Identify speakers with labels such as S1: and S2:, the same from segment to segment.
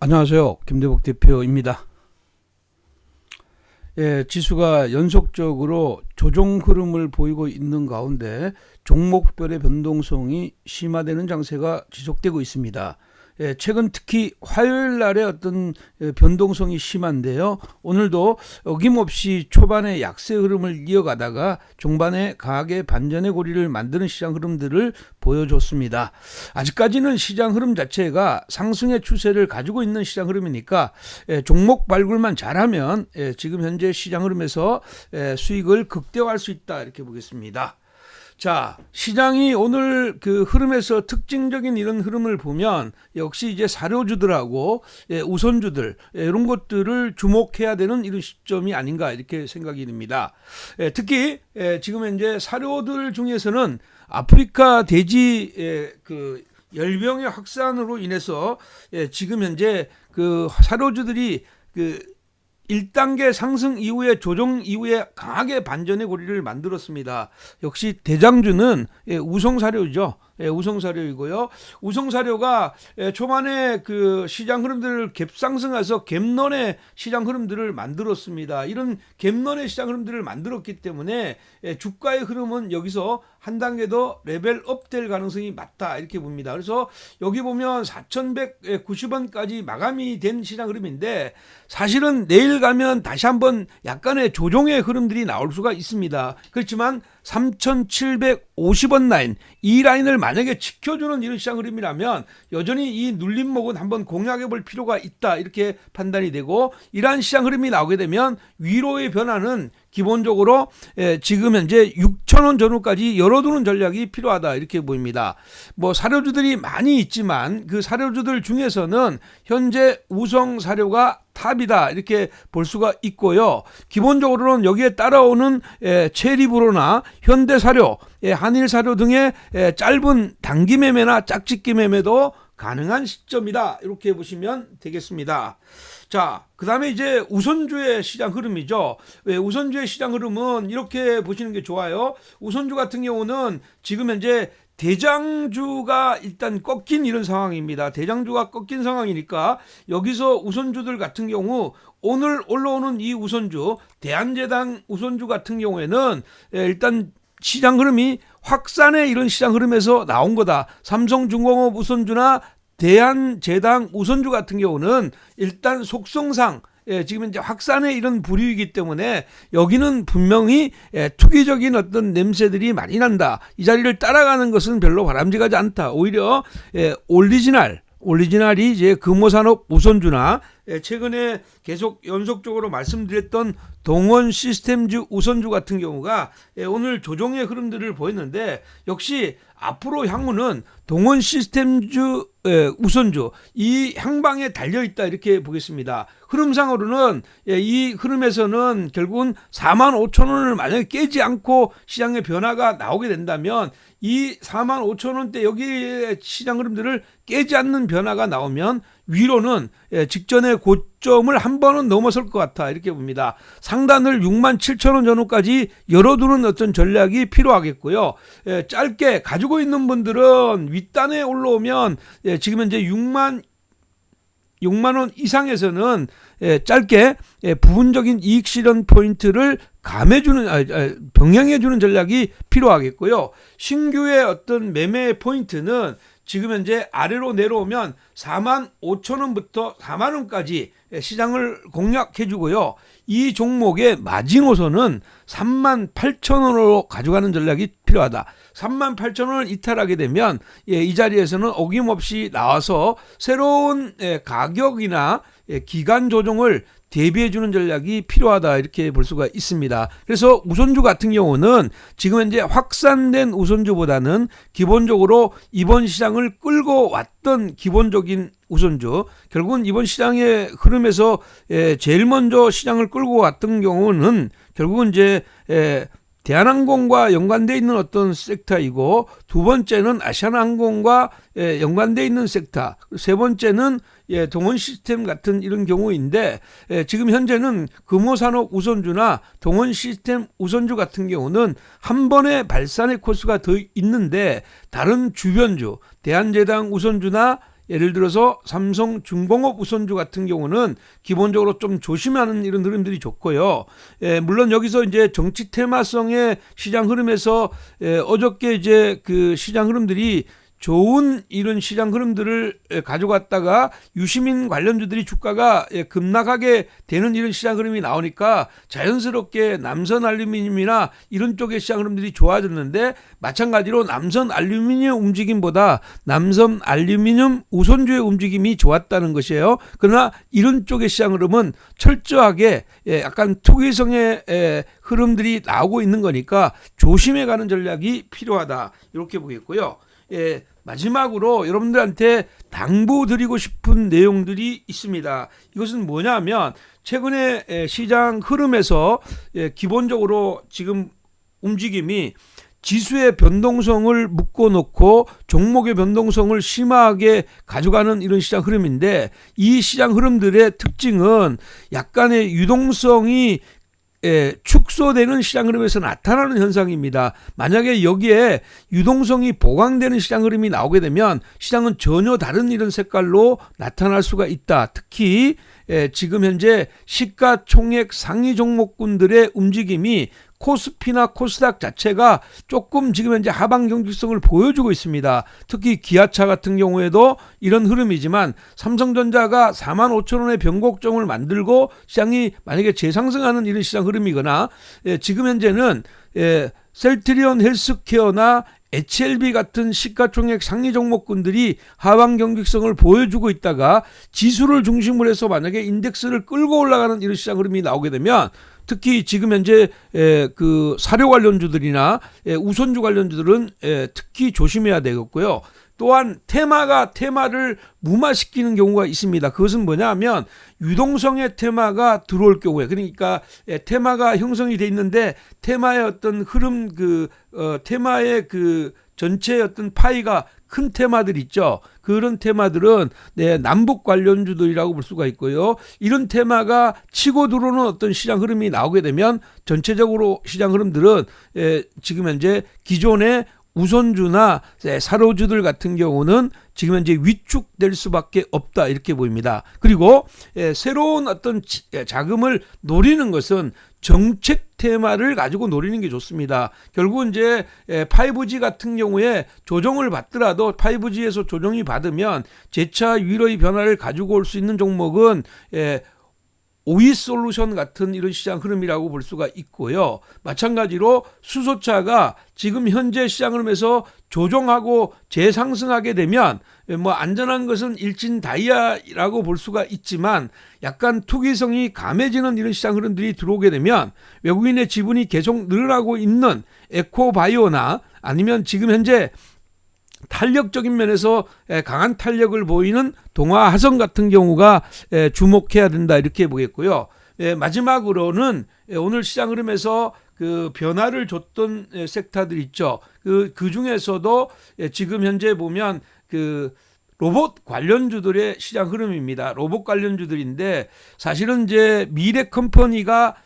S1: 안녕하세요. 김대복 대표입니다. 예, 지수가 연속적으로 조정 흐름을 보이고 있는 가운데 종목별의 변동성이 심화되는 장세가 지속되고 있습니다. 예, 최근 특히 화요일 날에 어떤 예, 변동성이 심한데요. 오늘도 어김없이 초반에 약세 흐름을 이어가다가 중반에 강하게 반전의 고리를 만드는 시장 흐름들을 보여줬습니다. 아직까지는 시장 흐름 자체가 상승의 추세를 가지고 있는 시장 흐름이니까 예, 종목 발굴만 잘하면 지금 현재 시장 흐름에서 수익을 극대화할 수 있다 이렇게 보겠습니다. 자, 시장이 오늘 그 흐름에서 특징적인 이런 흐름을 보면 역시 이제 사료주들하고 예, 우선주들 예, 이런 것들을 주목해야 되는 이런 시점이 아닌가 이렇게 생각이 듭니다. 예, 특히 예, 지금 현재 사료들 중에서는 아프리카 돼지 예, 그 열병의 확산으로 인해서 예, 지금 현재 그 사료주들이 그 1단계 상승 이후에 조정 이후에 강하게 반전의 고리를 만들었습니다. 역시 대장주는 예, 우성사료죠. 예, 우성사료이고요. 우성사료가 예, 초반에 그 시장 흐름들을 갭상승해서 갭론의 시장 흐름들을 만들었습니다. 이런 갭론의 시장 흐름들을 만들었기 때문에 주가의 흐름은 여기서 한 단계 더 레벨업 될 가능성이 맞다 이렇게 봅니다. 그래서 여기 보면 4,190원까지 마감이 된 시장 흐름인데 사실은 내일 가면 다시 한번 약간의 조정의 흐름들이 나올 수가 있습니다. 그렇지만 3,750원 라인 이 라인을 만약에 지켜주는 이런 시장 흐름이라면 여전히 이 눌림목은 한번 공략해 볼 필요가 있다 이렇게 판단이 되고 이러한 시장 흐름이 나오게 되면 위로의 변화는 기본적으로 예, 지금 현재 6천 원 전후까지 열어두는 전략이 필요하다 이렇게 보입니다. 뭐 사료주들이 많이 있지만 그 사료주들 중에서는 현재 우성 사료가 탑이다 이렇게 볼 수가 있고요. 기본적으로는 여기에 따라오는 예, 체리브로나 현대사료, 예, 한일사료 등의 짧은 단기 매매나 짝짓기 매매도 가능한 시점이다 이렇게 보시면 되겠습니다. 자, 그 다음에 이제 우선주의 시장 흐름이죠. 왜 우선주의 시장 흐름은 이렇게 보시는 게 좋아요. 우선주 같은 경우는 지금 현재 대장주가 일단 꺾인 이런 상황입니다. 대장주가 꺾인 상황이니까 여기서 우선주들 같은 경우 오늘 올라오는 이 우선주 대한제당 우선주 같은 경우에는 예, 일단 시장 흐름이 확산의 이런 시장 흐름에서 나온 거다. 삼성중공업 우선주나 대한제당 우선주 같은 경우는 일단 속성상 예, 지금 이제 확산의 이런 부류이기 때문에 여기는 분명히 예, 투기적인 어떤 냄새들이 많이 난다. 이 자리를 따라가는 것은 별로 바람직하지 않다. 오히려 예, 올리지널 올리지널이 이제 금호산업 우선주나 예, 최근에 계속 연속적으로 말씀드렸던 동원 시스템즈 우선주 같은 경우가 예, 오늘 조정의 흐름들을 보였는데 역시 앞으로 향후는 동원 시스템즈 예, 우선주 이 향방에 달려 있다 이렇게 보겠습니다. 흐름상으로는 이 흐름에서는 결국은 4만 5천 원을 만약에 깨지 않고 시장의 변화가 나오게 된다면 이 4만 5천 원대 여기 시장 흐름들을 깨지 않는 변화가 나오면 위로는 예, 직전의 고점을 한 번은 넘어설 것 같아 이렇게 봅니다. 상단을 6만 7천 원 전후까지 열어두는 어떤 전략이 필요하겠고요. 예, 짧게 가지고 있는 분들은 윗단에 올라오면 예, 지금 현재 6만 6만 원 이상에서는 짧게 부분적인 이익 실현 포인트를 감해주는 아, 아, 병행해주는 전략이 필요하겠고요. 신규의 어떤 매매 포인트는 지금 현재 아래로 내려오면 4만 5천 원부터 4만 원까지 시장을 공략해 주고요. 이 종목의 마지노선은 3만 8천 원으로 가져가는 전략이 필요하다. 3만 8천 원을 이탈하게 되면 예, 이 자리에서는 어김없이 나와서 새로운 예, 가격이나 예, 기간 조정을 대비해 주는 전략이 필요하다 이렇게 볼 수가 있습니다. 그래서 우선주 같은 경우는 지금 현재 확산된 우선주보다는 기본적으로 이번 시장을 끌고 왔던 기본적인 우선주 결국은 이번 시장의 흐름에서 예, 제일 먼저 시장을 끌고 왔던 경우는 결국은 이제 예, 대한항공과 연관돼 있는 어떤 섹터이고 두 번째는 아시아나항공과 예, 연관돼 있는 섹터 세 번째는 예, 동원 시스템 같은 이런 경우인데 예, 지금 현재는 금호산업 우선주나 동원 시스템 우선주 같은 경우는 한 번에 발산의 코스가 더 있는데 다른 주변주 대한제당 우선주나 예를 들어서 삼성 중공업 우선주 같은 경우는 기본적으로 좀 조심하는 이런 흐름들이 좋고요. 예, 물론 여기서 이제 정치 테마성의 시장 흐름에서 예, 어저께 이제 그 시장 흐름들이 좋은 이런 시장 흐름들을 예, 가져갔다가 유시민 관련주들이 주가가 예, 급락하게 되는 이런 시장 흐름이 나오니까 자연스럽게 남선 알루미늄이나 이런 쪽의 시장 흐름들이 좋아졌는데 마찬가지로 남선 알루미늄 움직임보다 남선 알루미늄 우선주의 움직임이 좋았다는 것이에요. 그러나 이런 쪽의 시장 흐름은 철저하게 예, 약간 투기성의 예, 흐름들이 나오고 있는 거니까 조심해 가는 전략이 필요하다 이렇게 보겠고요. 예, 마지막으로 여러분들한테 당부드리고 싶은 내용들이 있습니다. 이것은 뭐냐면 최근에 예, 시장 흐름에서 예, 기본적으로 지금 움직임이 지수의 변동성을 묶어놓고 종목의 변동성을 심하게 가져가는 이런 시장 흐름인데 이 시장 흐름들의 특징은 약간의 유동성이 예, 축소되는 시장 흐름에서 나타나는 현상입니다. 만약에 여기에 유동성이 보강되는 시장 흐름이 나오게 되면 시장은 전혀 다른 이런 색깔로 나타날 수가 있다. 특히 예, 지금 현재 시가총액 상위 종목군들의 움직임이 코스피나 코스닥 자체가 조금 지금 현재 하방 경직성을 보여주고 있습니다. 특히 기아차 같은 경우에도 이런 흐름이지만 삼성전자가 4만 5천 원의 변곡점을 만들고 시장이 만약에 재상승하는 이런 시장 흐름이거나 예, 지금 현재는 예, 셀트리온 헬스케어나 HLB 같은 시가총액 상위 종목군들이 하방 경직성을 보여주고 있다가 지수를 중심으로 해서 만약에 인덱스를 끌고 올라가는 이런 시장 흐름이 나오게 되면 특히 지금 현재 에, 그 사료 관련주들이나 에, 우선주 관련주들은 에, 특히 조심해야 되겠고요. 또한 테마가 테마를 무마시키는 경우가 있습니다. 그것은 뭐냐면 유동성의 테마가 들어올 경우에 그러니까 에, 테마가 형성이 돼 있는데 테마의 어떤 흐름 그 어, 테마의 그 전체의 어떤 파이가 큰 테마들 있죠. 그런 테마들은 네, 남북 관련주들이라고 볼 수가 있고요. 이런 테마가 치고 들어오는 어떤 시장 흐름이 나오게 되면 전체적으로 시장 흐름들은 예, 지금 현재 기존의 우선주나 사로주들 같은 경우는 지금 현재 위축될 수밖에 없다 이렇게 보입니다. 그리고 예, 새로운 어떤 예, 자금을 노리는 것은 정책 테마를 가지고 노리는 게 좋습니다. 결국은 이제 5G 같은 경우에 조정을 받더라도 5G에서 조정이 받으면 재차 위로의 변화를 가지고 올 수 있는 종목은 오이 솔루션 같은 이런 시장 흐름이라고 볼 수가 있고요. 마찬가지로 수소차가 지금 현재 시장 흐름에서 조정하고 재상승하게 되면 뭐 안전한 것은 일진 다이아라고 볼 수가 있지만 약간 투기성이 감해지는 이런 시장 흐름들이 들어오게 되면 외국인의 지분이 계속 늘어나고 있는 에코바이오나 아니면 지금 현재 탄력적인 면에서 강한 탄력을 보이는 동화 하성 같은 경우가 주목해야 된다 이렇게 보겠고요. 마지막으로는 오늘 시장 흐름에서 그 변화를 줬던 섹터들 있죠. 그, 그 중에서도 지금 현재 보면 그 로봇 관련주들의 시장 흐름입니다. 로봇 관련주들인데 사실은 이제 미래 컴퍼니가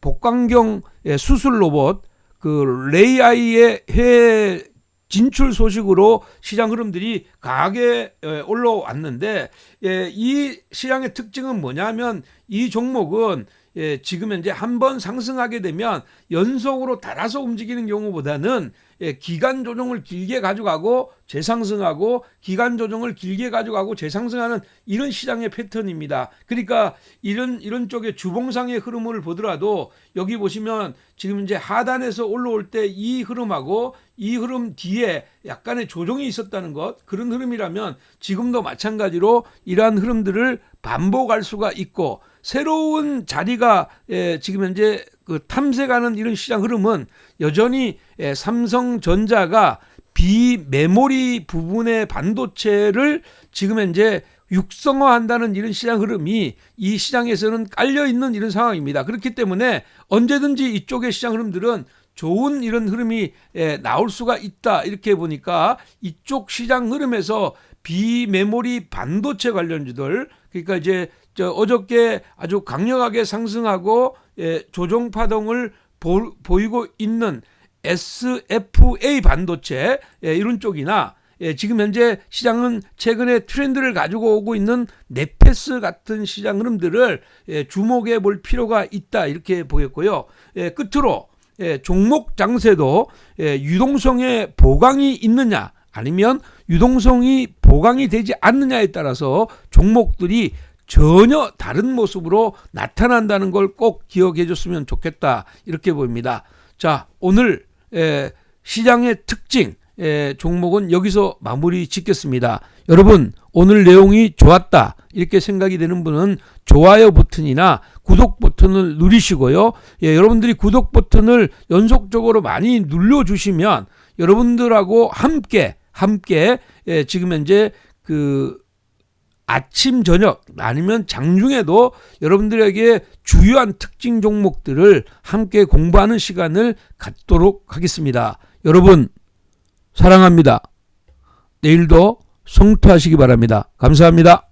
S1: 복강경 수술 로봇 그 레이아이의 해외 진출 소식으로 시장 흐름들이 강하게 올라왔는데 예, 이 시장의 특징은 뭐냐면 이 종목은 예, 지금 현재 한 번 상승하게 되면 연속으로 달아서 움직이는 경우보다는 예, 기간 조정을 길게 가져가고 재상승하고 기간 조정을 길게 가져가고 재상승하는 이런 시장의 패턴입니다. 그러니까 이런 이런 쪽의 주봉상의 흐름을 보더라도 여기 보시면 지금 이제 하단에서 올라올 때 이 흐름하고 이 흐름 뒤에 약간의 조정이 있었다는 것 그런 흐름이라면 지금도 마찬가지로 이러한 흐름들을 반복할 수가 있고 새로운 자리가 예, 지금 현재 그 탐색하는 이런 시장 흐름은 여전히 예, 삼성전자가 비메모리 부분의 반도체를 지금 현재 육성화한다는 이런 시장 흐름이 이 시장에서는 깔려 있는 이런 상황입니다. 그렇기 때문에 언제든지 이쪽의 시장 흐름들은 좋은 이런 흐름이 예, 나올 수가 있다. 이렇게 보니까 이쪽 시장 흐름에서 비메모리 반도체 관련주들 그러니까 이제 저 어저께 아주 강력하게 상승하고 예, 조정 파동을 보, 이고 있는 SFA 반도체 예, 이런 쪽이나 예, 지금 현재 시장은 최근에 트렌드를 가지고 오고 있는 네페스 같은 시장 흐름들을 예, 주목해 볼 필요가 있다 이렇게 보였고요. 예, 끝으로 예, 종목 장세도 예, 유동성의 보강이 있느냐 아니면 유동성이 보강이 되지 않느냐에 따라서 종목들이 전혀 다른 모습으로 나타난다는 걸 꼭 기억해 줬으면 좋겠다 이렇게 보입니다. 자 오늘 에, 시장의 특징 에, 종목은 여기서 마무리 짓겠습니다. 여러분 오늘 내용이 좋았다 이렇게 생각이 되는 분은 좋아요 버튼이나 구독 버튼을 누르시고요. 예, 여러분들이 구독 버튼을 연속적으로 많이 눌러주시면 여러분들하고 함께 함께 예, 지금 현재 그 아침 저녁 아니면 장중에도 여러분들에게 주요한 특징 종목들을 함께 공부하는 시간을 갖도록 하겠습니다. 여러분 사랑합니다. 내일도 성투하시기 바랍니다. 감사합니다.